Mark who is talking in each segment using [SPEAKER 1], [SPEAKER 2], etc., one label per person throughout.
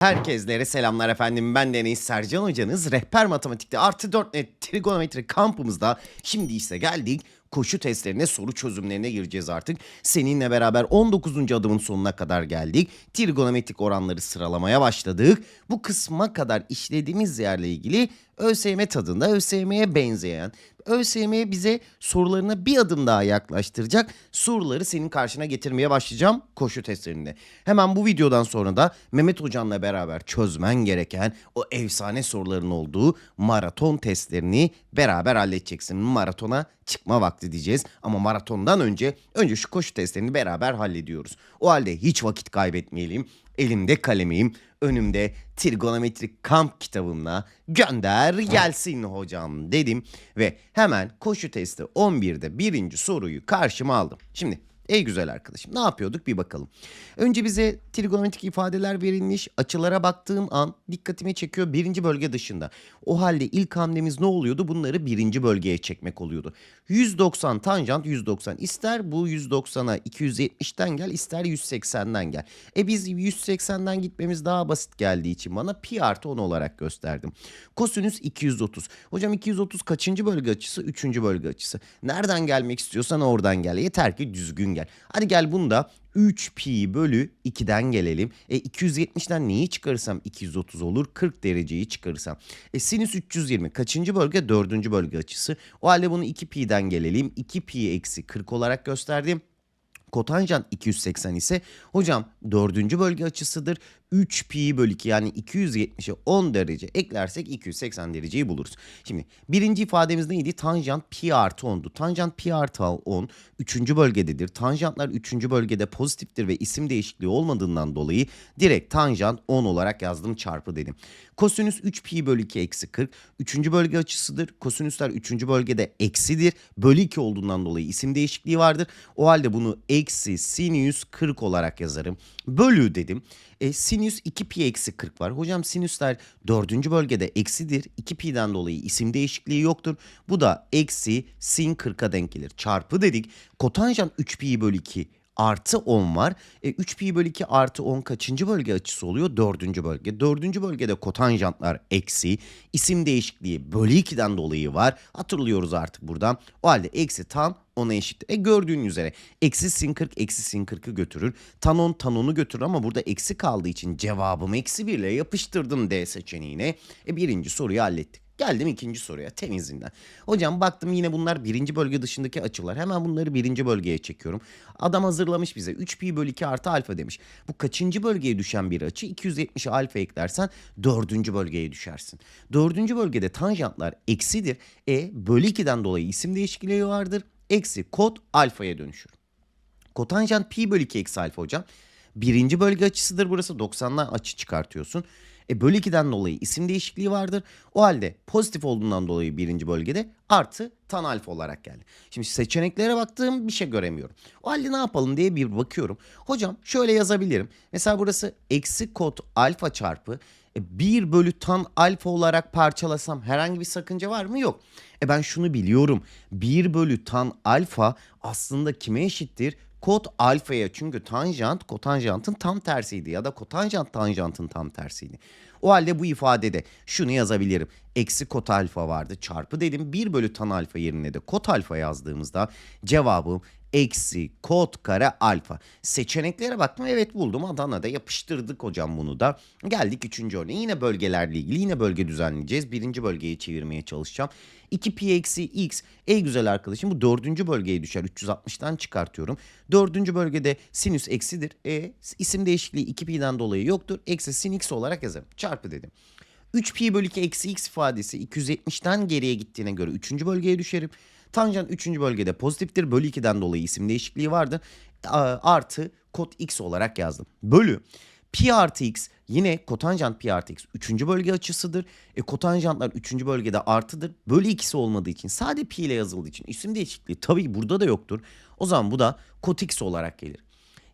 [SPEAKER 1] Herkeslere selamlar efendim. Ben Deniz Sercan hocanız. Rehber Matematik'te artı 4 net trigonometri kampımızda şimdi ise geldik. Koşu testlerine, soru çözümlerine gireceğiz artık. Seninle beraber 19. adımın sonuna kadar geldik. Trigonometrik oranları sıralamaya başladık. Bu kısma kadar işlediğimiz yerle ilgili ÖSYM tadında, ÖSYM'ye benzeyen, ÖSYM bize sorularına bir adım daha yaklaştıracak soruları senin karşına getirmeye başlayacağım koşu testlerinde. Hemen bu videodan sonra da Mehmet Hocam'la beraber çözmen gereken o efsane soruların olduğu maraton testlerini beraber halledeceksin. Maratona çıkma vakti diyeceğiz ama maratondan önce önce şu koşu testlerini beraber hallediyoruz. O halde hiç vakit kaybetmeyelim. Elimde kalemim, önümde trigonometrik kamp kitabımla gönder gelsin hocam dedim ve hemen koşu testi 11'de birinci soruyu karşıma aldım. Şimdi ey güzel arkadaşım ne yapıyorduk bir bakalım. Önce bize trigonometrik ifadeler verilmiş açılara baktığım an dikkatimi çekiyor birinci bölge dışında. O halde ilk hamlemiz ne oluyordu? Bunları birinci bölgeye çekmek oluyordu. 190 tanjant 190 ister bu 190'a 270'ten gel ister 180'den gel. E biz 180'den gitmemiz daha basit geldiği için bana pi artı 10 olarak gösterdim. Kosinüs 230. Hocam 230 kaçıncı bölge açısı? Üçüncü bölge açısı. Nereden gelmek istiyorsan oradan gel. Yeter ki düzgün gel. Hadi gel bunu da 3 pi bölü 2'den gelelim. E 270'den neyi çıkarırsam 230 olur. 40 dereceyi çıkarırsam. E sinüs 320 kaçıncı bölge? Dördüncü bölge açısı. O halde bunu 2 pi'den gelelim. 2 pi eksi 40 olarak gösterdim. Kotanjant 280 ise hocam dördüncü bölge açısıdır. 3 pi bölü 2 yani 270'e 10 derece eklersek 280 dereceyi buluruz. Şimdi birinci ifademiz neydi? Tanjant pi artı 10'du. Tanjant pi artı 10 üçüncü bölgededir. Tanjantlar üçüncü bölgede pozitiftir ve isim değişikliği olmadığından dolayı direkt tanjant 10 olarak yazdım çarpı dedim. Kosinüs 3 pi bölü 2 eksi 40. Üçüncü bölge açısıdır. Kosinüsler üçüncü bölgede eksidir. Bölü 2 olduğundan dolayı isim değişikliği vardır. O halde bunu eksi sinüs 40 olarak yazarım. Bölü dedim. E, sinüs 2 pi eksi 40 var. Hocam sinüsler dördüncü bölgede eksidir. 2 pi'den dolayı isim değişikliği yoktur. Bu da eksi sin 40'a denk gelir. Çarpı dedik. Kotanjant 3 pi bölü 2 artı 10 var. E, 3 pi bölü 2 artı 10 kaçıncı bölge açısı oluyor? Dördüncü bölge. Dördüncü bölgede kotanjantlar eksi. isim değişikliği bölü 2'den dolayı var. Hatırlıyoruz artık buradan. O halde eksi tan ona eşit. E gördüğün üzere eksi sin 40 eksi sin 40'ı götürür. Tan 10 tan 10'u götürür ama burada eksi kaldığı için cevabımı eksi 1 ile yapıştırdım D seçeneğine. E birinci soruyu hallettik. Geldim ikinci soruya temizinden. Hocam baktım yine bunlar birinci bölge dışındaki açılar. Hemen bunları birinci bölgeye çekiyorum. Adam hazırlamış bize 3 pi bölü 2 artı alfa demiş. Bu kaçıncı bölgeye düşen bir açı? 270'e alfa eklersen dördüncü bölgeye düşersin. Dördüncü bölgede tanjantlar eksidir. E bölü 2'den dolayı isim değişikliği vardır. Eksi kod alfaya dönüşür. Kotanjant pi bölü 2 eksi alfa hocam. Birinci bölge açısıdır burası. 90'dan açı çıkartıyorsun. E bölü 2'den dolayı isim değişikliği vardır. O halde pozitif olduğundan dolayı birinci bölgede artı tan alfa olarak geldi. Şimdi seçeneklere baktığım bir şey göremiyorum. O halde ne yapalım diye bir bakıyorum. Hocam şöyle yazabilirim. Mesela burası eksi kod alfa çarpı e, 1 bölü tan alfa olarak parçalasam herhangi bir sakınca var mı? Yok. E ben şunu biliyorum. 1 bölü tan alfa aslında kime eşittir? Kod alfaya çünkü tanjant kotanjantın tam tersiydi ya da kotanjant tanjantın tam tersiydi. O halde bu ifadede şunu yazabilirim. Eksi kot alfa vardı çarpı dedim 1 bölü tan alfa yerine de kot alfa yazdığımızda cevabım eksi kot kare alfa. Seçeneklere baktım evet buldum Adana'da yapıştırdık hocam bunu da. Geldik üçüncü örneğe yine bölgelerle ilgili yine bölge düzenleyeceğiz. Birinci bölgeyi çevirmeye çalışacağım. 2 pi eksi x ey güzel arkadaşım bu dördüncü bölgeye düşer 360'tan çıkartıyorum. Dördüncü bölgede sinüs eksidir. E isim değişikliği 2 pi'den dolayı yoktur. Eksi sin x olarak yazarım. Çarpı dedim. 3 pi bölü 2 eksi x ifadesi 270'ten geriye gittiğine göre 3. bölgeye düşerim. Tanjant 3. bölgede pozitiftir. Bölü 2'den dolayı isim değişikliği vardı. Artı kod x olarak yazdım. Bölü pi artı x yine kotanjant pi artı x 3. bölge açısıdır. E kotanjantlar 3. bölgede artıdır. Bölü ikisi olmadığı için sade pi ile yazıldığı için isim değişikliği tabii burada da yoktur. O zaman bu da kot x olarak gelir.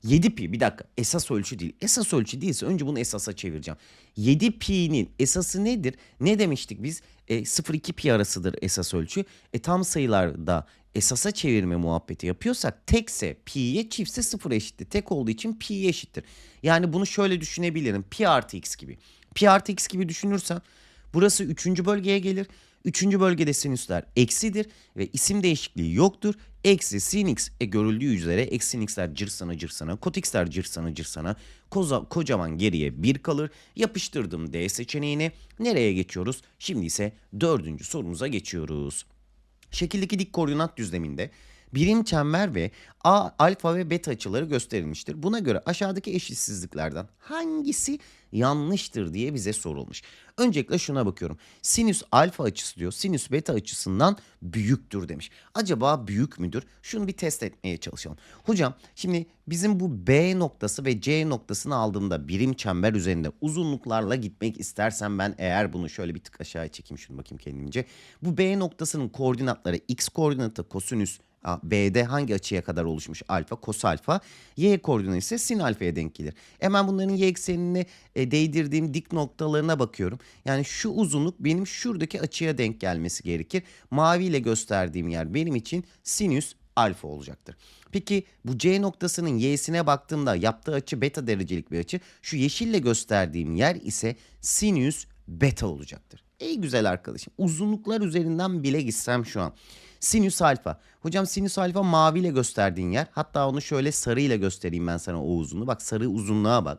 [SPEAKER 1] 7 pi bir dakika esas ölçü değil. Esas ölçü değilse önce bunu esasa çevireceğim. 7 pi'nin esası nedir? Ne demiştik biz? E, 0-2 pi arasıdır esas ölçü. E, tam sayılarda esasa çevirme muhabbeti yapıyorsak tekse pi'ye çiftse sıfır eşittir. Tek olduğu için pi eşittir. Yani bunu şöyle düşünebilirim. Pi artı x gibi. Pi artı x gibi düşünürsem burası üçüncü bölgeye gelir. Üçüncü bölgede sinüsler eksidir ve isim değişikliği yoktur. Eksi sin x e görüldüğü üzere eksi x'ler cırsana cırsana, kot x'ler cırsana cırsana, koza, kocaman geriye 1 kalır. Yapıştırdım D seçeneğini. Nereye geçiyoruz? Şimdi ise dördüncü sorumuza geçiyoruz. Şekildeki dik koordinat düzleminde birim çember ve a, alfa ve beta açıları gösterilmiştir. Buna göre aşağıdaki eşitsizliklerden hangisi yanlıştır diye bize sorulmuş. Öncelikle şuna bakıyorum. Sinüs alfa açısı diyor. Sinüs beta açısından büyüktür demiş. Acaba büyük müdür? Şunu bir test etmeye çalışalım. Hocam şimdi bizim bu B noktası ve C noktasını aldığımda birim çember üzerinde uzunluklarla gitmek istersem ben eğer bunu şöyle bir tık aşağıya çekeyim şunu bakayım kendimce. Bu B noktasının koordinatları x koordinatı kosinüs B'de hangi açıya kadar oluşmuş alfa, kos alfa. Y koordinatı ise sin alfaya denk gelir. Hemen bunların y eksenine e, değdirdiğim dik noktalarına bakıyorum. Yani şu uzunluk benim şuradaki açıya denk gelmesi gerekir. Maviyle gösterdiğim yer benim için sinüs alfa olacaktır. Peki bu C noktasının y'sine baktığımda yaptığı açı beta derecelik bir açı. Şu yeşille gösterdiğim yer ise sinüs beta olacaktır. Ey güzel arkadaşım uzunluklar üzerinden bile gitsem şu an. Sinüs alfa. Hocam sinüs alfa maviyle gösterdiğin yer. Hatta onu şöyle sarıyla göstereyim ben sana o uzunluğu. Bak sarı uzunluğa bak.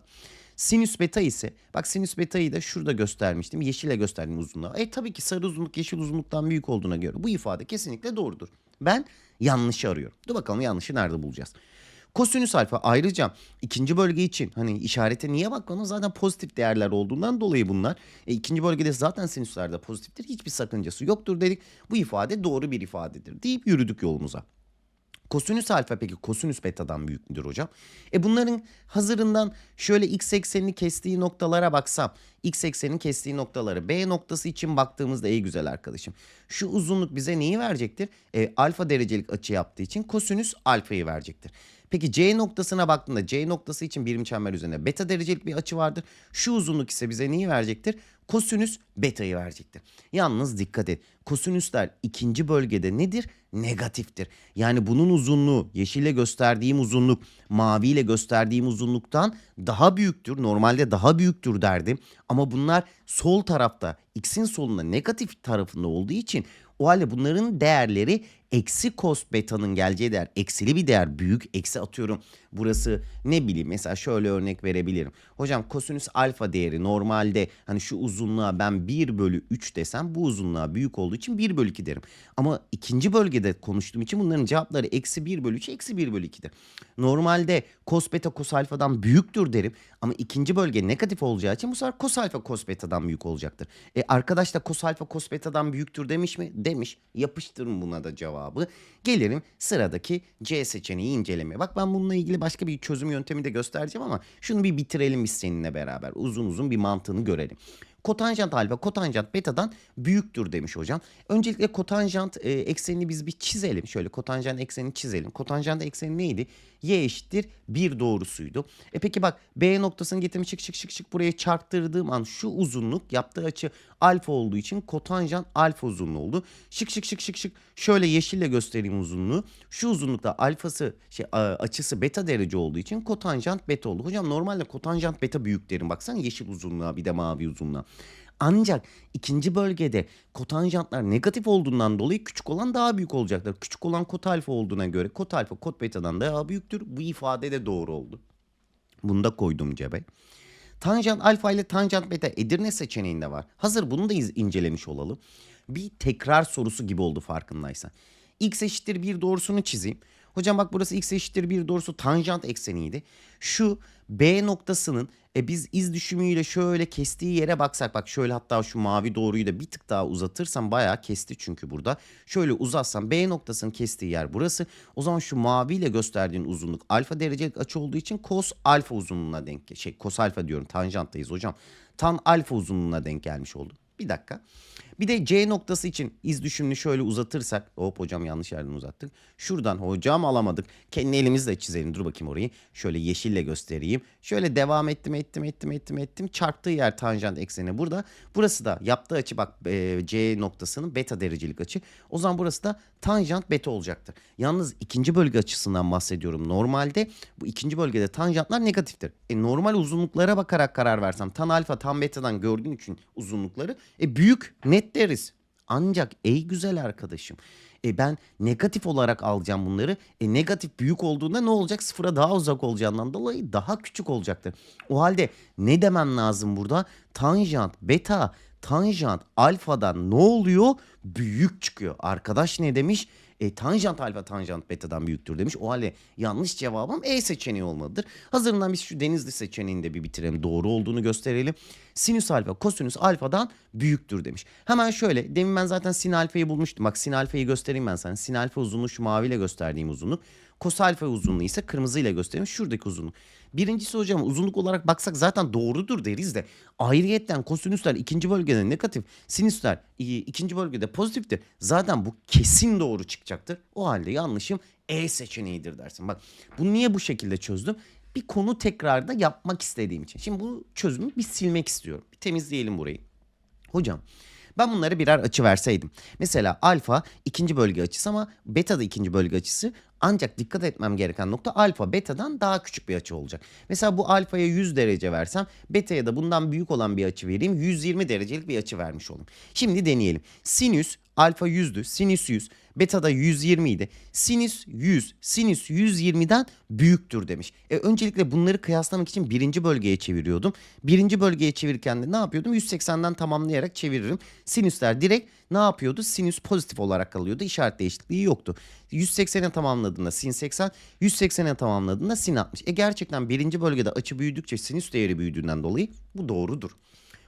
[SPEAKER 1] Sinüs beta ise bak sinüs beta'yı da şurada göstermiştim. Yeşille gösterdiğim uzunluğa. E tabii ki sarı uzunluk yeşil uzunluktan büyük olduğuna göre bu ifade kesinlikle doğrudur. Ben yanlışı arıyorum. Dur bakalım yanlışı nerede bulacağız. Kosinüs alfa ayrıca ikinci bölge için hani işarete niye bakmanın zaten pozitif değerler olduğundan dolayı bunlar. E, ikinci bölgede zaten sinüslerde pozitiftir. Hiçbir sakıncası yoktur dedik. Bu ifade doğru bir ifadedir deyip yürüdük yolumuza. Kosinüs alfa peki kosinüs beta'dan büyük müdür hocam? E bunların hazırından şöyle x eksenini kestiği noktalara baksam. X eksenin kestiği noktaları B noktası için baktığımızda ey güzel arkadaşım. Şu uzunluk bize neyi verecektir? E, alfa derecelik açı yaptığı için kosinüs alfayı verecektir. Peki C noktasına baktığında C noktası için birim çember üzerinde beta derecelik bir açı vardır. Şu uzunluk ise bize neyi verecektir? Kosinüs beta'yı verecektir. Yalnız dikkat et. Kosinüsler ikinci bölgede nedir? Negatiftir. Yani bunun uzunluğu yeşille gösterdiğim uzunluk maviyle gösterdiğim uzunluktan daha büyüktür. Normalde daha büyüktür derdim. Ama bunlar sol tarafta x'in solunda negatif tarafında olduğu için o halde bunların değerleri eksi cos beta'nın geleceği değer eksili bir değer büyük eksi atıyorum. Burası ne bileyim mesela şöyle örnek verebilirim. Hocam kosinüs alfa değeri normalde hani şu uzunluğa ben 1 bölü 3 desem bu uzunluğa büyük olduğu için 1 bölü 2 derim. Ama ikinci bölgede konuştuğum için bunların cevapları eksi 1 bölü 3 eksi 1 bölü 2'dir. Normalde cos beta cos alfadan büyüktür derim. Ama ikinci bölge negatif olacağı için bu sefer cos alfa cos beta'dan büyük olacaktır. E arkadaş da cos alfa cos beta'dan büyüktür demiş mi? Demiş. Yapıştırın buna da cevabı. Gelirim sıradaki C seçeneği incelemeye. Bak ben bununla ilgili başka bir çözüm yöntemi de göstereceğim ama şunu bir bitirelim biz seninle beraber. Uzun uzun bir mantığını görelim. Kotanjant alfa kotanjant betadan büyüktür demiş hocam. Öncelikle kotanjant e, eksenini biz bir çizelim. Şöyle kotanjant eksenini çizelim. Kotanjant ekseni neydi? Y eşittir 1 doğrusuydu. E peki bak B noktasını getirmiş çık çık çık çık buraya çarptırdığım an şu uzunluk yaptığı açı alfa olduğu için kotanjant alfa uzunluğu oldu. Şık şık şık şık şık şöyle yeşille göstereyim uzunluğu. Şu uzunlukta alfası şey açısı beta derece olduğu için kotanjant beta oldu. Hocam normalde kotanjant beta büyük derim. Baksana yeşil uzunluğa bir de mavi uzunluğa. Ancak ikinci bölgede kotanjantlar negatif olduğundan dolayı küçük olan daha büyük olacaktır. Küçük olan kot alfa olduğuna göre kot alfa kot beta'dan daha büyüktür. Bu ifade de doğru oldu. Bunu da koydum cebe. Tanjant alfa ile tanjant beta Edirne seçeneğinde var. Hazır bunu da incelemiş olalım. Bir tekrar sorusu gibi oldu farkındaysan. X eşittir 1 doğrusunu çizeyim. Hocam bak burası x eşittir 1 doğrusu tanjant ekseniydi. Şu B noktasının e biz iz düşümüyle şöyle kestiği yere baksak bak şöyle hatta şu mavi doğruyu da bir tık daha uzatırsam bayağı kesti çünkü burada. Şöyle uzatsam B noktasının kestiği yer burası. O zaman şu maviyle gösterdiğin uzunluk alfa derecelik açı olduğu için cos alfa uzunluğuna denk şey cos alfa diyorum tanjanttayız hocam. Tan alfa uzunluğuna denk gelmiş oldu. Bir dakika. Bir de C noktası için iz düşümünü şöyle uzatırsak. Hop hocam yanlış yerden uzattık. Şuradan hocam alamadık. Kendi elimizle çizelim. Dur bakayım orayı. Şöyle yeşille göstereyim. Şöyle devam ettim ettim ettim ettim ettim. Çarptığı yer tanjant ekseni burada. Burası da yaptığı açı bak e, C noktasının beta derecelik açı. O zaman burası da tanjant beta olacaktır. Yalnız ikinci bölge açısından bahsediyorum. Normalde bu ikinci bölgede tanjantlar negatiftir. E, normal uzunluklara bakarak karar versem tan alfa tan betadan gördüğün için uzunlukları e, büyük net deriz. Ancak ey güzel arkadaşım e ben negatif olarak alacağım bunları. E negatif büyük olduğunda ne olacak? Sıfıra daha uzak olacağından dolayı daha küçük olacaktır. O halde ne demem lazım burada? Tanjant beta tanjant alfadan ne oluyor? Büyük çıkıyor. Arkadaş ne demiş? E, tanjant alfa tanjant betadan büyüktür demiş. O halde yanlış cevabım E seçeneği olmalıdır. Hazırından biz şu denizli seçeneğini de bir bitirelim. Doğru olduğunu gösterelim. Sinüs alfa kosinüs alfadan büyüktür demiş. Hemen şöyle demin ben zaten sin alfayı bulmuştum. Bak sin alfayı göstereyim ben sana. Sin alfa uzunluğu şu maviyle gösterdiğim uzunluk. Kos alfa uzunluğu ise kırmızıyla göstereyim. Şuradaki uzunluk. Birincisi hocam uzunluk olarak baksak zaten doğrudur deriz de ayrıyetten kosinüsler ikinci bölgede negatif, sinüsler ikinci bölgede pozitiftir. Zaten bu kesin doğru çıkacaktır. O halde yanlışım E seçeneğidir dersin. Bak bunu niye bu şekilde çözdüm? Bir konu tekrarda yapmak istediğim için. Şimdi bu çözümü bir silmek istiyorum. Bir temizleyelim burayı. Hocam ben bunları birer açı verseydim. Mesela alfa ikinci bölge açısı ama beta da ikinci bölge açısı. Ancak dikkat etmem gereken nokta alfa betadan daha küçük bir açı olacak. Mesela bu alfaya 100 derece versem beta'ya da bundan büyük olan bir açı vereyim. 120 derecelik bir açı vermiş olayım. Şimdi deneyelim. Sinüs alfa 100'dü. Sinüs 100. Beta da 120 idi. Sinüs 100, sinüs 120'den büyüktür demiş. E, öncelikle bunları kıyaslamak için birinci bölgeye çeviriyordum. Birinci bölgeye çevirirken de ne yapıyordum? 180'den tamamlayarak çeviririm. Sinüsler direkt ne yapıyordu? Sinüs pozitif olarak kalıyordu. İşaret değişikliği yoktu. 180'e tamamladığında sin 80, 180'e tamamladığında sin 60. E gerçekten birinci bölgede açı büyüdükçe sinüs değeri büyüdüğünden dolayı bu doğrudur.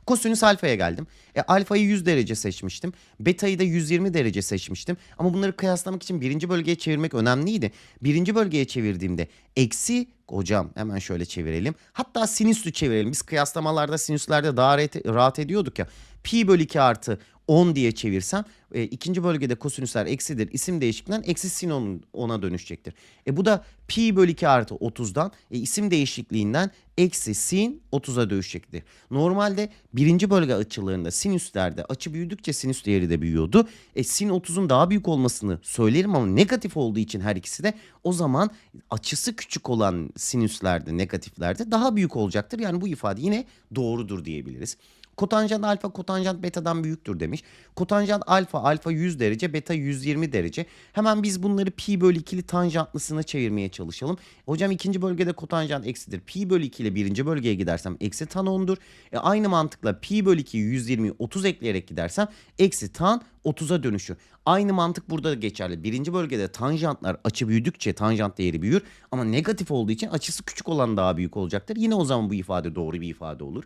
[SPEAKER 1] Kosinüs alfaya geldim. E, alfayı 100 derece seçmiştim. Beta'yı da 120 derece seçmiştim. Ama bunları kıyaslamak için birinci bölgeye çevirmek önemliydi. Birinci bölgeye çevirdiğimde eksi hocam hemen şöyle çevirelim. Hatta sinüslü çevirelim. Biz kıyaslamalarda sinüslerde daha rahat, rahat ediyorduk ya. Pi bölü 2 artı 10 diye çevirsem e, ikinci bölgede kosinüsler eksidir. İsim değişikliğinden eksi sin 10 10'a dönüşecektir. E bu da pi bölü 2 artı 30'dan e, isim değişikliğinden eksi sin 30'a dönüşecektir. Normalde birinci bölge açılarında sinüslerde açı büyüdükçe sinüs değeri de büyüyordu. E, sin 30'un daha büyük olmasını söylerim ama negatif olduğu için her ikisi de o zaman açısı küçük olan sinüslerde negatiflerde daha büyük olacaktır. Yani bu ifade yine doğrudur diyebiliriz. Kotanjant alfa kotanjant betadan büyüktür demiş. Kotanjant alfa alfa 100 derece beta 120 derece. Hemen biz bunları pi bölü 2'li tanjantlısına çevirmeye çalışalım. Hocam ikinci bölgede kotanjant eksidir. Pi bölü 2 ile birinci bölgeye gidersem eksi tan 10'dur. E aynı mantıkla pi bölü 2'yi 120'yi 30 ekleyerek gidersem eksi tan 30'a dönüşür. Aynı mantık burada da geçerli. Birinci bölgede tanjantlar açı büyüdükçe tanjant değeri büyür. Ama negatif olduğu için açısı küçük olan daha büyük olacaktır. Yine o zaman bu ifade doğru bir ifade olur.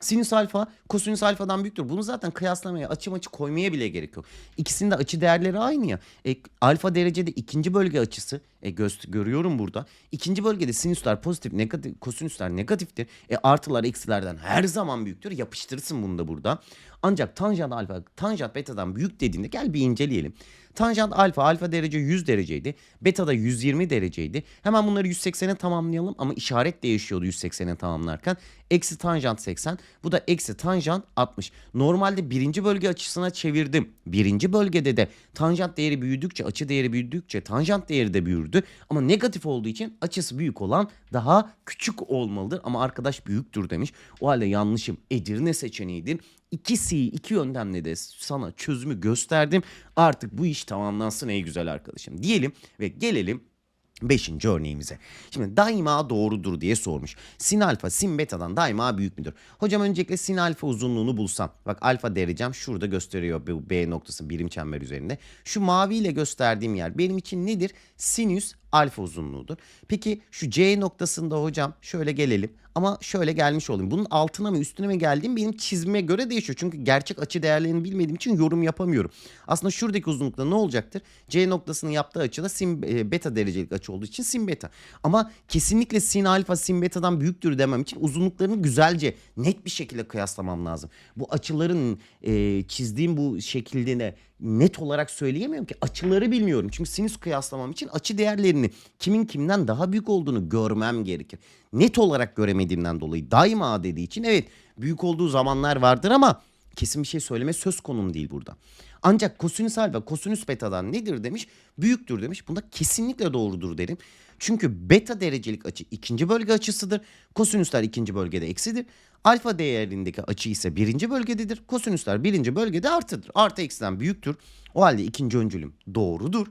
[SPEAKER 1] Sinüs alfa kosinüs alfadan büyüktür. Bunu zaten kıyaslamaya açı maçı koymaya bile gerek yok. İkisinin de açı değerleri aynı ya. E, alfa derecede ikinci bölge açısı e, göz, görüyorum burada. İkinci bölgede sinüsler pozitif, negatif, kosinüsler negatiftir. E, artılar eksilerden her zaman büyüktür. Yapıştırırsın bunu da burada. Ancak tanjant alfa, tanjant betadan büyük dediğinde gel bir inceleyelim. Tanjant alfa, alfa derece 100 dereceydi. Beta da 120 dereceydi. Hemen bunları 180'e tamamlayalım ama işaret değişiyordu 180'e tamamlarken. Eksi tanjant 80. Bu da eksi tanjant 60. Normalde birinci bölge açısına çevirdim. Birinci bölgede de tanjant değeri büyüdükçe, açı değeri büyüdükçe tanjant değeri de büyürdü. Ama negatif olduğu için açısı büyük olan daha küçük olmalıdır. Ama arkadaş büyüktür demiş. O halde yanlışım Edirne seçeneğidir. İkisi iki yöntemle de sana çözümü gösterdim. Artık bu iş tamamlansın ey güzel arkadaşım diyelim ve gelelim Beşinci örneğimize. Şimdi daima doğrudur diye sormuş. Sin alfa sin betadan daima büyük müdür? Hocam öncelikle sin alfa uzunluğunu bulsam. Bak alfa derecem şurada gösteriyor bu B noktası birim çember üzerinde. Şu maviyle gösterdiğim yer benim için nedir? Sinüs alfa uzunluğudur. Peki şu C noktasında hocam şöyle gelelim ama şöyle gelmiş olayım. Bunun altına mı üstüne mi geldiğim benim çizime göre değişiyor. Çünkü gerçek açı değerlerini bilmediğim için yorum yapamıyorum. Aslında şuradaki uzunlukta ne olacaktır? C noktasının yaptığı açı da sin e, beta derecelik açı olduğu için sin beta. Ama kesinlikle sin alfa sin beta'dan büyüktür demem için uzunluklarını güzelce net bir şekilde kıyaslamam lazım. Bu açıların e, çizdiğim bu şekilde ne net olarak söyleyemiyorum ki açıları bilmiyorum. Çünkü sinüs kıyaslamam için açı değerlerini kimin kimden daha büyük olduğunu görmem gerekir. Net olarak göremediğimden dolayı daima dediği için evet büyük olduğu zamanlar vardır ama kesin bir şey söyleme söz konum değil burada. Ancak kosinüs alfa kosinüs betadan nedir demiş? Büyüktür demiş. Bunda kesinlikle doğrudur derim. Çünkü beta derecelik açı ikinci bölge açısıdır. Kosinüsler ikinci bölgede eksidir. Alfa değerindeki açı ise birinci bölgededir. Kosinüsler birinci bölgede artıdır. Artı eksiden büyüktür. O halde ikinci öncülüm doğrudur.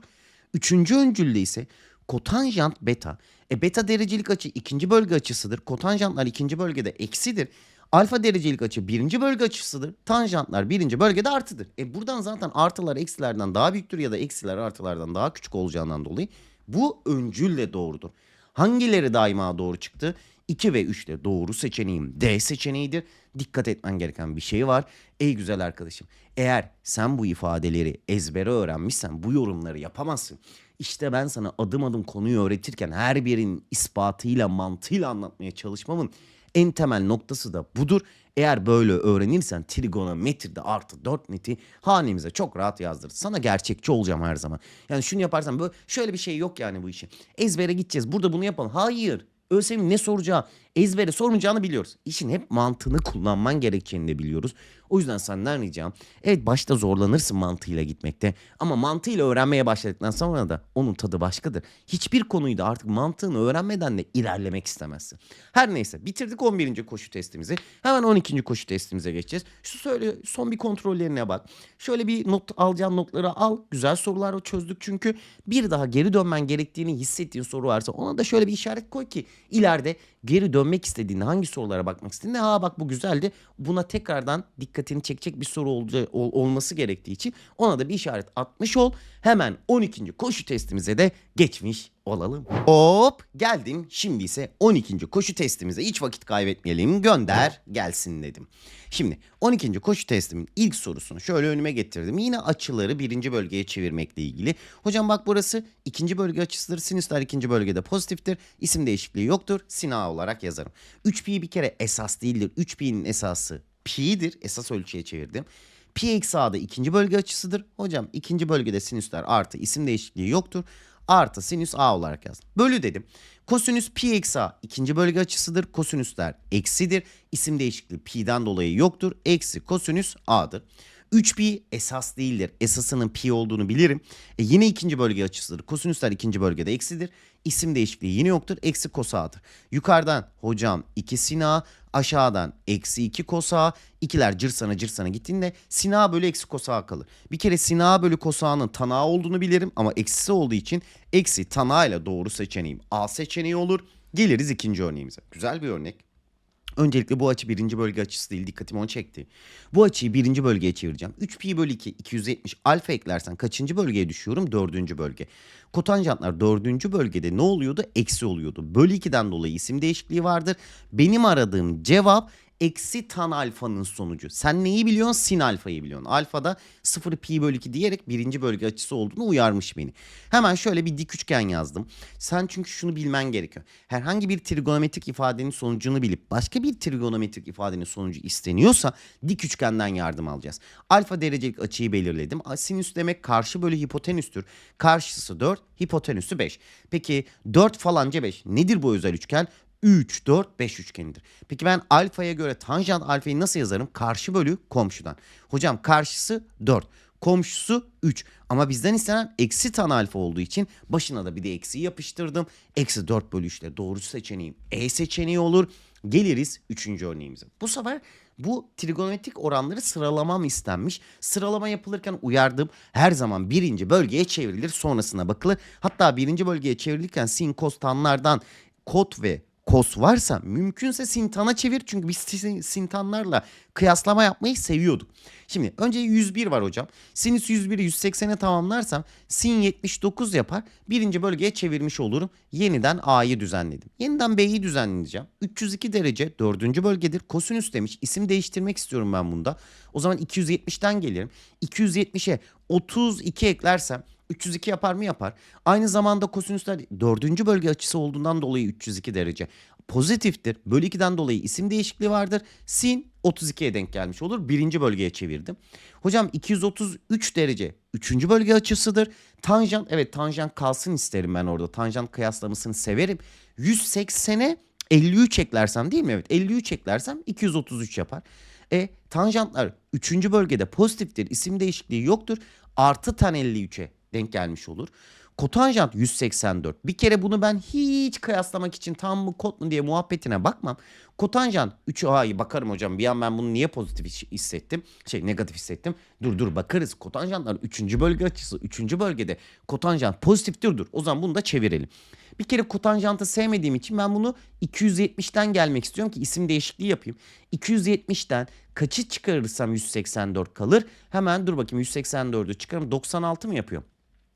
[SPEAKER 1] Üçüncü öncülde ise kotanjant beta. E beta derecelik açı ikinci bölge açısıdır. Kotanjantlar ikinci bölgede eksidir. Alfa derecelik açı birinci bölge açısıdır. Tanjantlar birinci bölgede artıdır. E buradan zaten artılar eksilerden daha büyüktür ya da eksiler artılardan daha küçük olacağından dolayı bu öncülle doğrudur. Hangileri daima doğru çıktı? 2 ve 3 de doğru seçeneğim D seçeneğidir. Dikkat etmen gereken bir şey var. Ey güzel arkadaşım eğer sen bu ifadeleri ezbere öğrenmişsen bu yorumları yapamazsın. İşte ben sana adım adım konuyu öğretirken her birinin ispatıyla mantığıyla anlatmaya çalışmamın en temel noktası da budur. Eğer böyle öğrenirsen trigonometride artı 4 neti hanemize çok rahat yazdırır. Sana gerçekçi olacağım her zaman. Yani şunu yaparsan böyle şöyle bir şey yok yani bu işin. Ezbere gideceğiz burada bunu yapalım. Hayır. ÖSYM'in ne soracağı ezbere sormayacağını biliyoruz. İşin hep mantığını kullanman gerekeceğini de biliyoruz. O yüzden senden ricam evet başta zorlanırsın mantığıyla gitmekte ama mantığıyla öğrenmeye başladıktan sonra da onun tadı başkadır. Hiçbir konuyu da artık mantığını öğrenmeden de ilerlemek istemezsin. Her neyse bitirdik 11. koşu testimizi. Hemen 12. koşu testimize geçeceğiz. Şu söyle son bir kontrollerine bak. Şöyle bir not alacağın notları al. Güzel sorular çözdük çünkü bir daha geri dönmen gerektiğini hissettiğin soru varsa ona da şöyle bir işaret koy ki ileride geri dönmek istediğinde hangi sorulara bakmak istediğinde ha bak bu güzeldi buna tekrardan dikkatini çekecek bir soru olca, ol- olması gerektiği için ona da bir işaret atmış ol. Hemen 12. koşu testimize de geçmiş olalım. Hop geldim şimdi ise 12. koşu testimize hiç vakit kaybetmeyelim gönder gelsin dedim. Şimdi 12. koşu testimin ilk sorusunu şöyle önüme getirdim. Yine açıları birinci bölgeye çevirmekle ilgili. Hocam bak burası ikinci bölge açısıdır. Sinüsler ikinci bölgede pozitiftir. İsim değişikliği yoktur. Sina olarak yazarım. 3pi bir kere esas değildir. 3pi'nin esası pi'dir. Esas ölçüye çevirdim. Pi eksi a da ikinci bölge açısıdır. Hocam ikinci bölgede sinüsler artı isim değişikliği yoktur. Artı sinüs a olarak yazdım. Bölü dedim. Kosinüs pi eksi a ikinci bölge açısıdır. Kosinüsler eksidir. İsim değişikliği pi'den dolayı yoktur. Eksi kosinüs a'dır. 3 pi esas değildir. Esasının pi olduğunu bilirim. E yine ikinci bölge açısıdır. Kosinüsler ikinci bölgede eksidir. İsim değişikliği yine yoktur. Eksi kosa'dır. Yukarıdan hocam 2 sina aşağıdan eksi 2 kosa ikiler cırsana cırsana gittiğinde sina bölü eksi kosa kalır. Bir kere sina bölü kosa'nın tanağı olduğunu bilirim ama eksisi olduğu için eksi tanağıyla doğru seçeneğim A seçeneği olur. Geliriz ikinci örneğimize. Güzel bir örnek. Öncelikle bu açı birinci bölge açısı değil dikkatimi onu çekti. Bu açıyı birinci bölgeye çevireceğim. 3 pi bölü 2 270 alfa eklersen kaçıncı bölgeye düşüyorum? Dördüncü bölge. Kotanjantlar dördüncü bölgede ne oluyordu? Eksi oluyordu. Bölü 2'den dolayı isim değişikliği vardır. Benim aradığım cevap eksi tan alfanın sonucu. Sen neyi biliyorsun? Sin alfayı biliyorsun. Alfada 0 pi bölü 2 diyerek birinci bölge açısı olduğunu uyarmış beni. Hemen şöyle bir dik üçgen yazdım. Sen çünkü şunu bilmen gerekiyor. Herhangi bir trigonometrik ifadenin sonucunu bilip başka bir trigonometrik ifadenin sonucu isteniyorsa dik üçgenden yardım alacağız. Alfa derecelik açıyı belirledim. Sinüs demek karşı bölü hipotenüstür. Karşısı 4, hipotenüsü 5. Peki 4 falanca 5. Nedir bu özel üçgen? 3, 4, 5 üçgenidir. Peki ben alfaya göre tanjant alfayı nasıl yazarım? Karşı bölü komşudan. Hocam karşısı 4. Komşusu 3. Ama bizden istenen eksi tan alfa olduğu için başına da bir de eksi yapıştırdım. Eksi 4 bölü 3 ile doğru seçeneğim E seçeneği olur. Geliriz 3. örneğimize. Bu sefer bu trigonometrik oranları sıralamam istenmiş. Sıralama yapılırken uyardım. Her zaman birinci bölgeye çevrilir sonrasına bakılır. Hatta birinci bölgeye çevrilirken sin, kos, tanlardan kot ve kos varsa mümkünse sintana çevir. Çünkü biz sin- sintanlarla kıyaslama yapmayı seviyorduk. Şimdi önce 101 var hocam. Sinüs 101'i 180'e tamamlarsam sin 79 yapar. Birinci bölgeye çevirmiş olurum. Yeniden A'yı düzenledim. Yeniden B'yi düzenleyeceğim. 302 derece dördüncü bölgedir. Kosinüs demiş. İsim değiştirmek istiyorum ben bunda. O zaman 270'ten gelirim. 270'e 32 eklersem 302 yapar mı yapar. Aynı zamanda kosinüsler dördüncü bölge açısı olduğundan dolayı 302 derece. Pozitiftir. Bölü 2'den dolayı isim değişikliği vardır. Sin 32'ye denk gelmiş olur. Birinci bölgeye çevirdim. Hocam 233 derece üçüncü bölge açısıdır. Tanjant evet tanjant kalsın isterim ben orada. Tanjant kıyaslamasını severim. 180'e 53 eklersem değil mi? Evet 53 eklersem 233 yapar. E tanjantlar 3. bölgede pozitiftir. isim değişikliği yoktur. Artı tan 53'e denk gelmiş olur. Kotanjant 184. Bir kere bunu ben hiç kıyaslamak için tam mı kot mu diye muhabbetine bakmam. Kotanjant 3 A'yı bakarım hocam. Bir an ben bunu niye pozitif his- hissettim? Şey negatif hissettim. Dur dur bakarız. Kotanjantlar 3. bölge açısı 3. bölgede kotanjant pozitiftir dur. O zaman bunu da çevirelim. Bir kere kotanjantı sevmediğim için ben bunu 270'ten gelmek istiyorum ki isim değişikliği yapayım. 270'ten kaçı çıkarırsam 184 kalır. Hemen dur bakayım 184'ü çıkarım 96 mı yapıyor?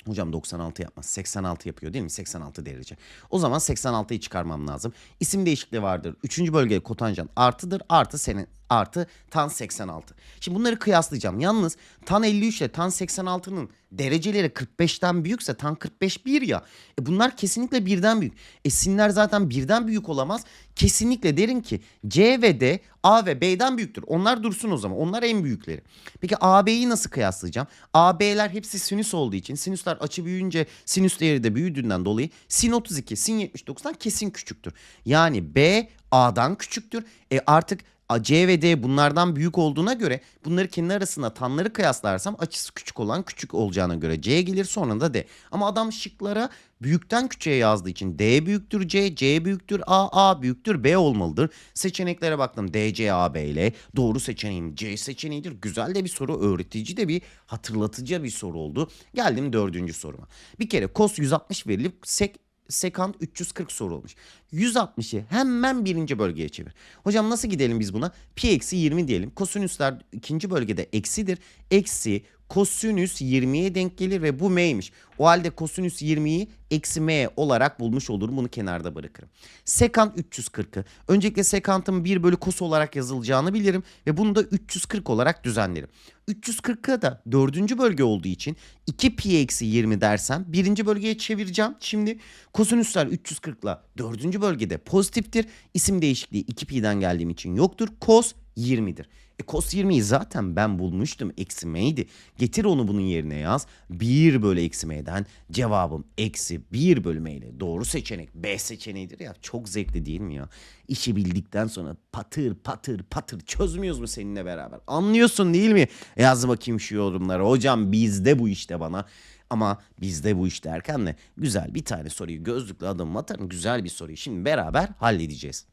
[SPEAKER 1] Hocam 96 yapmaz. 86 yapıyor değil mi? 86 derece. O zaman 86'yı çıkarmam lazım. İsim değişikliği vardır. Üçüncü bölge kotanjant artıdır. Artı senin artı tan 86. Şimdi bunları kıyaslayacağım. Yalnız tan 53 ile tan 86'nın dereceleri 45'ten büyükse tan 45 1 ya. E bunlar kesinlikle birden büyük. E sinler zaten birden büyük olamaz. Kesinlikle derim ki C ve D A ve B'den büyüktür. Onlar dursun o zaman. Onlar en büyükleri. Peki AB'yi nasıl kıyaslayacağım? AB'ler hepsi sinüs olduğu için sinüsler açı büyüyünce sinüs değeri de büyüdüğünden dolayı sin 32 sin 79'dan kesin küçüktür. Yani B A'dan küçüktür. E artık C ve D bunlardan büyük olduğuna göre bunları kendi arasında tanları kıyaslarsam açısı küçük olan küçük olacağına göre C gelir sonra da D. Ama adam şıklara büyükten küçüğe yazdığı için D büyüktür C, C büyüktür A, A büyüktür B olmalıdır. Seçeneklere baktım D, C, A, B ile. Doğru seçeneğim C seçeneğidir. Güzel de bir soru, öğretici de bir hatırlatıcı bir soru oldu. Geldim dördüncü soruma. Bir kere kos 160 verilip sek sekant 340 soru olmuş. 160'ı hemen birinci bölgeye çevir. Hocam nasıl gidelim biz buna? Pi eksi 20 diyelim. Kosinüsler ikinci bölgede eksidir. Eksi kosinüs 20'ye denk gelir ve bu m'ymiş. O halde kosinüs 20'yi eksi m olarak bulmuş olurum. Bunu kenarda bırakırım. Sekant 340'ı. Öncelikle sekantın 1 bölü kos olarak yazılacağını bilirim ve bunu da 340 olarak düzenlerim. 340'ı da dördüncü bölge olduğu için 2 pi eksi 20 dersem birinci bölgeye çevireceğim. Şimdi kosinüsler 340 ile dördüncü bölgede pozitiftir. İsim değişikliği 2 pi'den geldiğim için yoktur. Kos 20'dir. E kos 20'yi zaten ben bulmuştum. Eksi m'ydi. Getir onu bunun yerine yaz. 1 bölü eksi m'den cevabım eksi 1 bölü m ile. Doğru seçenek B seçeneğidir ya. Çok zevkli değil mi ya? İşi bildikten sonra patır patır patır çözmüyoruz mu seninle beraber? Anlıyorsun değil mi? Yaz bakayım şu yorumlara. Hocam bizde bu işte bana. Ama bizde bu iş derken de güzel bir tane soruyu gözlükle adım atarım. Güzel bir soruyu şimdi beraber halledeceğiz.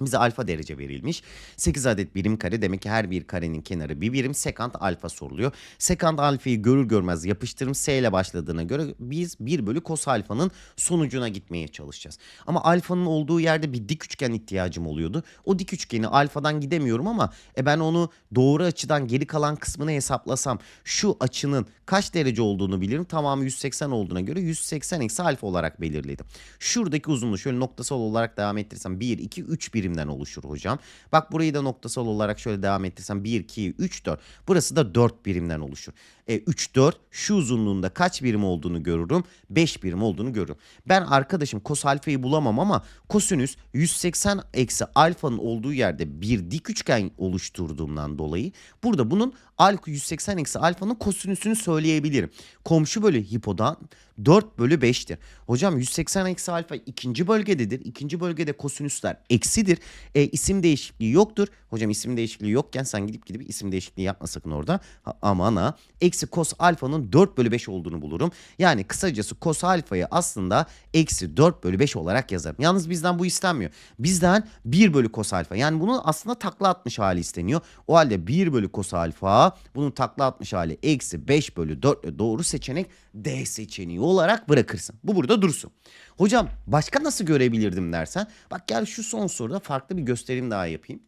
[SPEAKER 1] Bize alfa derece verilmiş. 8 adet birim kare demek ki her bir karenin kenarı bir birim sekant alfa soruluyor. Sekant alfayı görür görmez yapıştırım S ile başladığına göre biz 1 bölü kos alfanın sonucuna gitmeye çalışacağız. Ama alfanın olduğu yerde bir dik üçgen ihtiyacım oluyordu. O dik üçgeni alfadan gidemiyorum ama e ben onu doğru açıdan geri kalan kısmını hesaplasam şu açının kaç derece olduğunu bilirim. Tamamı 180 olduğuna göre 180 eksi alfa olarak belirledim. Şuradaki uzunluğu şöyle noktasal olarak devam ettirirsem 1, 2, 3 birimden oluşur hocam. Bak burayı da noktasal olarak şöyle devam ettirsem 1, 2, 3, 4. Burası da 4 birimden oluşur. E, 3, 4 şu uzunluğunda kaç birim olduğunu görürüm. 5 birim olduğunu görürüm. Ben arkadaşım kos alfayı bulamam ama kosinüs 180 eksi alfanın olduğu yerde bir dik üçgen oluşturduğumdan dolayı burada bunun alfa 180 eksi alfanın kosinüsünü söyleyebilirim. Komşu bölü hipodan 4 bölü 5'tir. Hocam 180 eksi alfa ikinci bölgededir. İkinci bölgede kosinüsler eksidir. E, isim değişikliği yoktur. Hocam isim değişikliği yokken sen gidip gidip isim değişikliği yapma sakın orada. Ha, aman ha. Eksi kos alfanın 4 bölü 5 olduğunu bulurum. Yani kısacası kos alfayı aslında eksi 4 bölü 5 olarak yazarım. Yalnız bizden bu istenmiyor. Bizden 1 bölü kos alfa. Yani bunun aslında takla atmış hali isteniyor. O halde 1 bölü kos alfa bunun takla atmış hali eksi 5 bölü 4 doğru seçenek D seçeneği olarak bırakırsın. Bu burada dursun. Hocam başka nasıl görebilirdim dersen. Bak gel şu son soruda farklı bir gösterim daha yapayım.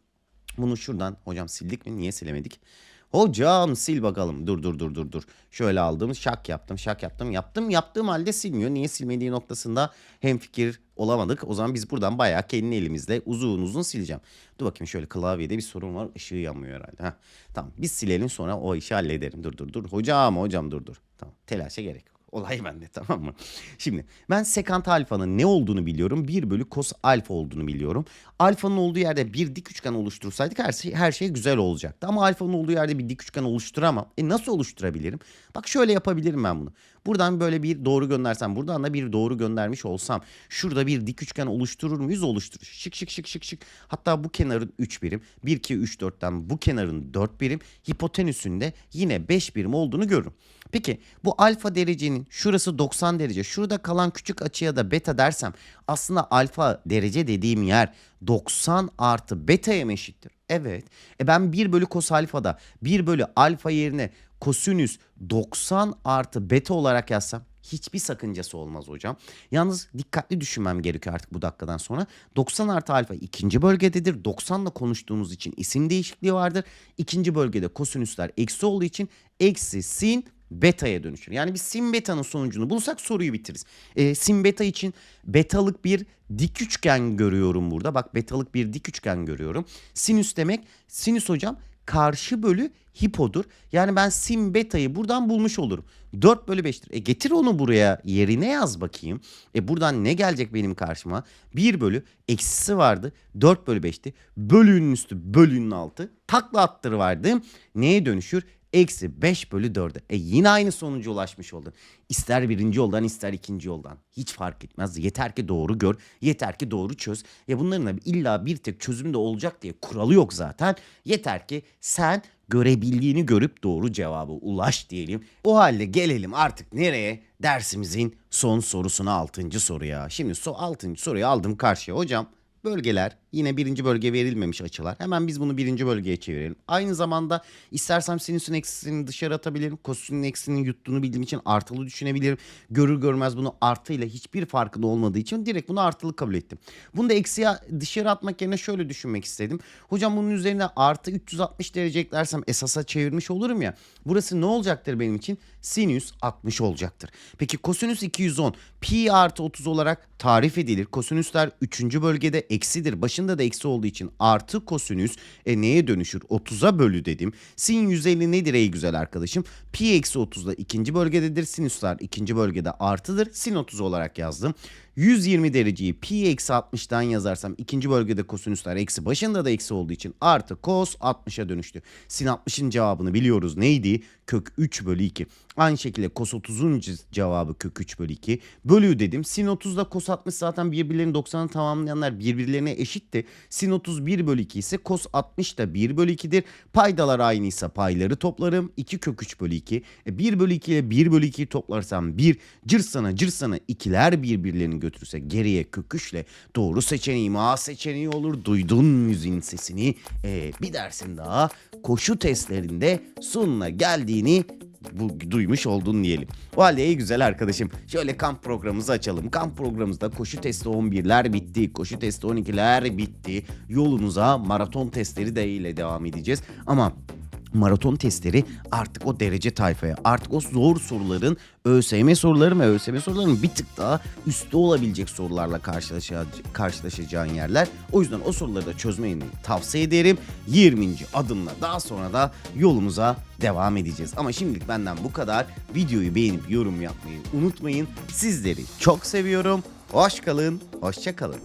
[SPEAKER 1] Bunu şuradan hocam sildik mi? Niye silemedik? Hocam sil bakalım. Dur dur dur dur dur. Şöyle aldım şak yaptım şak yaptım yaptım yaptığım halde silmiyor. Niye silmediği noktasında hem fikir olamadık. O zaman biz buradan bayağı kendi elimizle uzun uzun sileceğim. Dur bakayım şöyle klavyede bir sorun var. Işığı yanmıyor herhalde. Heh. Tamam biz silelim sonra o işi hallederim. Dur dur dur. Hocam hocam dur dur. Tamam telaşa gerek. Olay bende tamam mı? Şimdi ben sekant alfanın ne olduğunu biliyorum. 1 bölü kos alfa olduğunu biliyorum. Alfanın olduğu yerde bir dik üçgen oluştursaydık her şey, her şey güzel olacaktı. Ama alfanın olduğu yerde bir dik üçgen oluşturamam. E nasıl oluşturabilirim? Bak şöyle yapabilirim ben bunu. Buradan böyle bir doğru göndersem, buradan da bir doğru göndermiş olsam şurada bir dik üçgen oluşturur muyuz? Oluşturur. Şık şık şık şık şık. Hatta bu kenarın 3 birim, 1 2 3 4'ten bu kenarın 4 birim, hipotenüsünde yine 5 birim olduğunu görürüm. Peki bu alfa derecenin şurası 90 derece. Şurada kalan küçük açıya da beta dersem aslında alfa derece dediğim yer 90 artı beta'ya mı eşittir? Evet. E ben 1 bölü kos alfada 1 bölü alfa yerine kosinüs 90 artı beta olarak yazsam hiçbir sakıncası olmaz hocam. Yalnız dikkatli düşünmem gerekiyor artık bu dakikadan sonra. 90 artı alfa ikinci bölgededir. 90 ile konuştuğumuz için isim değişikliği vardır. İkinci bölgede kosinüsler eksi olduğu için eksi sin beta'ya dönüşür. Yani biz sin beta'nın sonucunu bulsak soruyu bitiririz. Ee, sin beta için betalık bir dik üçgen görüyorum burada. Bak betalık bir dik üçgen görüyorum. Sinüs demek sinüs hocam karşı bölü hipodur. Yani ben sin beta'yı buradan bulmuş olurum. 4 bölü 5'tir. E getir onu buraya yerine yaz bakayım. E buradan ne gelecek benim karşıma? 1 bölü eksisi vardı. 4 bölü 5'ti. Bölünün üstü bölünün altı. Takla attırıverdim. Neye dönüşür? Eksi 5 bölü 4'e. E yine aynı sonuca ulaşmış oldun. İster birinci yoldan ister ikinci yoldan. Hiç fark etmez. Yeter ki doğru gör. Yeter ki doğru çöz. Ya bunların da illa bir tek çözüm de olacak diye kuralı yok zaten. Yeter ki sen görebildiğini görüp doğru cevabı ulaş diyelim. O halde gelelim artık nereye? Dersimizin son sorusuna 6. soruya. Şimdi so 6. soruyu aldım karşıya. Hocam bölgeler yine birinci bölge verilmemiş açılar. Hemen biz bunu birinci bölgeye çevirelim. Aynı zamanda istersem sinüsün eksisini dışarı atabilirim. Kosinüsün eksisini yuttuğunu bildiğim için artılı düşünebilirim. Görür görmez bunu artıyla hiçbir farkın olmadığı için direkt bunu artılı kabul ettim. Bunu da eksiye dışarı atmak yerine şöyle düşünmek istedim. Hocam bunun üzerine artı 360 derece eklersem esasa çevirmiş olurum ya. Burası ne olacaktır benim için? Sinüs 60 olacaktır. Peki kosinüs 210 pi artı 30 olarak tarif edilir. Kosinüsler 3. bölgede eksidir. Başında da eksi olduğu için artı kosinüs e, neye dönüşür? 30'a bölü dedim. Sin 150 nedir ey güzel arkadaşım? Pi eksi 30 da ikinci bölgededir. Sinüsler ikinci bölgede artıdır. Sin 30 olarak yazdım. 120 dereceyi pi eksi 60'tan yazarsam ikinci bölgede kosinüsler eksi başında da eksi olduğu için artı kos 60'a dönüştü. Sin 60'ın cevabını biliyoruz neydi? Kök 3 bölü 2. Aynı şekilde kos 30'un cevabı kök 3 bölü 2. Bölü dedim. Sin 30'da kos 60 zaten birbirlerini 90'ı tamamlayanlar birbirlerine eşitti. Sin 30 1 bölü 2 ise kos 60 da 1 bölü 2'dir. Paydalar aynıysa payları toplarım. 2 kök 3 bölü 2. E 1 bölü 2 ile 1 bölü 2'yi toplarsam 1. Cırsana cırsana ikiler birbirlerini götürürse geriye kök 3 ile doğru seçeneğim A seçeneği olur. Duydun müziğin sesini. E, bir dersin daha koşu testlerinde sonuna geldiğini bu duymuş oldun diyelim. O halde ey güzel arkadaşım şöyle kamp programımızı açalım. Kamp programımızda koşu testi 11'ler bitti. Koşu testi 12'ler bitti. Yolunuza maraton testleri de ile devam edeceğiz. Ama maraton testleri artık o derece tayfaya, artık o zor soruların ÖSYM soruları ve ÖSYM sorularının bir tık daha üstte olabilecek sorularla karşılaşa, karşılaşacağın yerler. O yüzden o soruları da çözmeni tavsiye ederim. 20. adımla daha sonra da yolumuza devam edeceğiz. Ama şimdilik benden bu kadar. Videoyu beğenip yorum yapmayı unutmayın. Sizleri çok seviyorum. Hoş kalın, hoşça kalın.